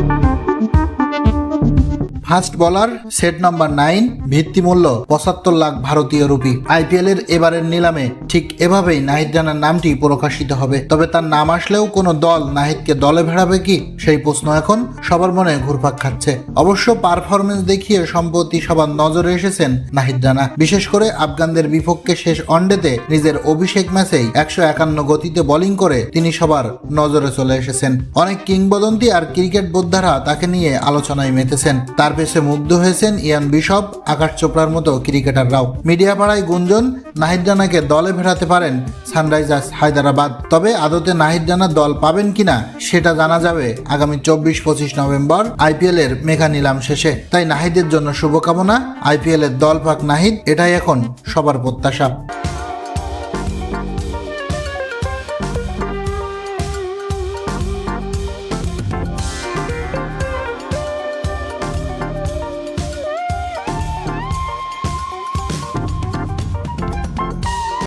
Thank you. First বলার set number nine ভিত্তিমূল্য পঁচাত্তর লাখ ভারতীয় রুপি। আইপিএল এর এবারের নিলামে ঠিক এভাবেই নাহিদ রানার নামটি প্রকাশিত হবে। তবে তার নাম আসলেও কোনো দল নাহিদকে দলে ভেড়াবে কি? সেই প্রশ্ন এখন সবার মনে ঘুরপাক খাচ্ছে। অবশ্য পারফরমেন্স দেখিয়ে সম্প্রতি সবার নজরে এসেছেন নাহিদ রানা। বিশেষ করে আফগানদের বিপক্ষে শেষ ওয়ানডেতে নিজের অভিষেক ম্যাচেই একশো একান্ন গতিতে বোলিং করে তিনি সবার নজরে চলে এসেছেন। অনেক কিংবদন্তি আর ক্রিকেট বোদ্ধারা তাকে নিয়ে আলোচনায় মেতেছেন। তার পেছে মুগ্ধ হয়েছেন ইয়ান বিশপ, আকাশ চোপড়ার মতো ক্রিকেটাররাও। মিডিয়া পাড়ায় গুঞ্জন, নাহিদ রানাকে দলে ভেড়াতে পারেন সানরাইজার্স হায়দ্রাবাদ। তবে আদতে নাহিদ রানা দল পাবেন কিনা, সেটা জানা যাবে আগামী চব্বিশ পঁচিশ নভেম্বর আইপিএল এর মেগা নিলাম শেষে। তাই নাহিদের জন্য শুভকামনা আইপিএল এর দল পাক নাহিদ, এটাই এখন সবার প্রত্যাশা।